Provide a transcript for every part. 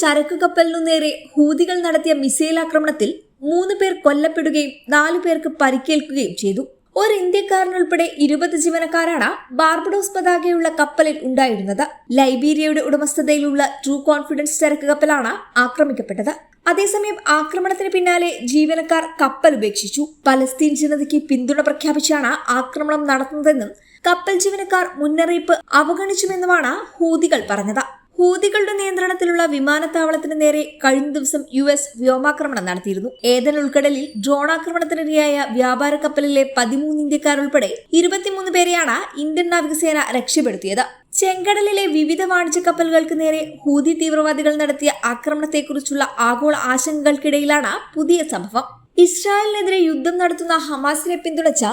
ചരക്കു കപ്പലിനു നേരെ ഹൂതികൾ നടത്തിയ മിസൈൽ ആക്രമണത്തിൽ മൂന്ന് പേർ കൊല്ലപ്പെടുകയും നാലു പേർക്ക് പരിക്കേൽക്കുകയും ചെയ്തു. ഒരു ഇന്ത്യക്കാരനുൾപ്പെടെ ഇരുപത് ജീവനക്കാരാണ് ബാർബഡോസ് പതാകയുള്ള കപ്പലിൽ ഉണ്ടായിരുന്നത്. ലൈബീരിയയുടെ ഉടമസ്ഥതയിലുള്ള ട്രൂ കോൺഫിഡൻസ് ചരക്ക് കപ്പലാണ് ആക്രമിക്കപ്പെട്ടത്. അതേസമയം ആക്രമണത്തിന് പിന്നാലെ ജീവനക്കാർ കപ്പൽ ഉപേക്ഷിച്ചു. പലസ്തീൻ ജനതയ്ക്ക് പിന്തുണ പ്രഖ്യാപിച്ചാണ് ആക്രമണം നടത്തുന്നതെന്നും കപ്പൽ ജീവനക്കാർ മുന്നറിയിപ്പ് അവഗണിച്ചുമെന്നുമാണ് ഹൂതികൾ പറഞ്ഞത്. ഹൂതികളുടെ നിയന്ത്രണത്തിലുള്ള വിമാനത്താവളത്തിന് നേരെ കഴിഞ്ഞ ദിവസം യു എസ് വ്യോമാക്രമണം നടത്തിയിരുന്നു. ഏതൻ ഉൾക്കടലിൽ ഡ്രോൺ ആക്രമണത്തിനിരയായ വ്യാപാര കപ്പലിലെ പതിമൂന്ന് ഇന്ത്യക്കാരുൾപ്പെടെ ഇരുപത്തിമൂന്ന് പേരെയാണ് ഇന്ത്യൻ നാവികസേന രക്ഷപ്പെടുത്തിയത്. ചെങ്കടലിലെ വിവിധ വാണിജ്യ കപ്പലുകൾക്ക് നേരെ ഹൂതി തീവ്രവാദികൾ നടത്തിയ ആക്രമണത്തെക്കുറിച്ചുള്ള ആഗോള ആശങ്കകൾക്കിടയിലാണ് പുതിയ സംഭവം. ഇസ്രായേലിനെതിരെ യുദ്ധം നടത്തുന്ന ഹമാസിനെ പിന്തുണച്ച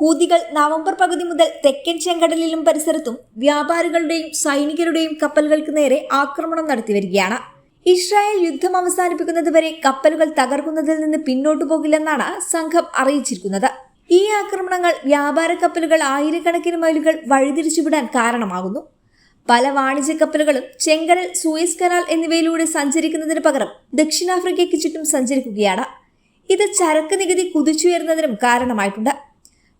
ഹൂതികൾ നവംബർ പകുതി മുതൽ തെക്കൻ ചെങ്കടലിലും പരിസരത്തും വ്യാപാരികളുടെയും സൈനികരുടെയും കപ്പലുകൾക്ക് നേരെ ആക്രമണം നടത്തിവരികയാണ് ഇസ്രായേൽ യുദ്ധം അവസാനിപ്പിക്കുന്നതുവരെ കപ്പലുകൾ തകർക്കുന്നതിൽ നിന്ന് പിന്നോട്ടു പോകില്ലെന്നാണ് സംഘം അറിയിച്ചിരിക്കുന്നത്. ഈ ആക്രമണങ്ങൾ വ്യാപാര കപ്പലുകൾ ആയിരക്കണക്കിന് മൈലുകൾ വഴിതിരിച്ചുവിടാൻ കാരണമാകുന്നു. പല വാണിജ്യ കപ്പലുകളും ചെങ്കടൽ സൂയസ് കനാൽ എന്നിവയിലൂടെ സഞ്ചരിക്കുന്നതിന് പകരം ദക്ഷിണാഫ്രിക്കയ്ക്ക് ചുറ്റും സഞ്ചരിക്കുകയാണ്. ഇത് ചരക്ക് നികുതി കുതിച്ചുയരുന്നതിനും കാരണമായിട്ടുണ്ട്.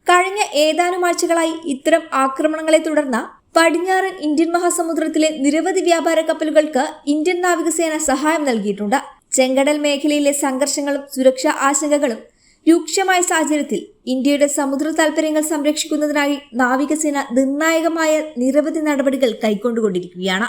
കഴിഞ്ഞ ഏതാനും ആഴ്ചകളായി ഇത്തരം ആക്രമണങ്ങളെ തുടർന്ന് പടിഞ്ഞാറൻ ഇന്ത്യൻ മഹാസമുദ്രത്തിലെ നിരവധി വ്യാപാര കപ്പലുകൾക്ക് ഇന്ത്യൻ നാവികസേന സഹായം നൽകിയിട്ടുണ്ട്. ചെങ്കടൽ മേഖലയിലെ സംഘർഷങ്ങളും സുരക്ഷാ ആശങ്കകളും രൂക്ഷമായ സാഹചര്യത്തിൽ ഇന്ത്യയുടെ സമുദ്ര താൽപര്യങ്ങൾ സംരക്ഷിക്കുന്നതിനായി നാവികസേന നിർണായകമായ നിരവധി നടപടികൾ കൈക്കൊണ്ടുകൊണ്ടിരിക്കുകയാണ്.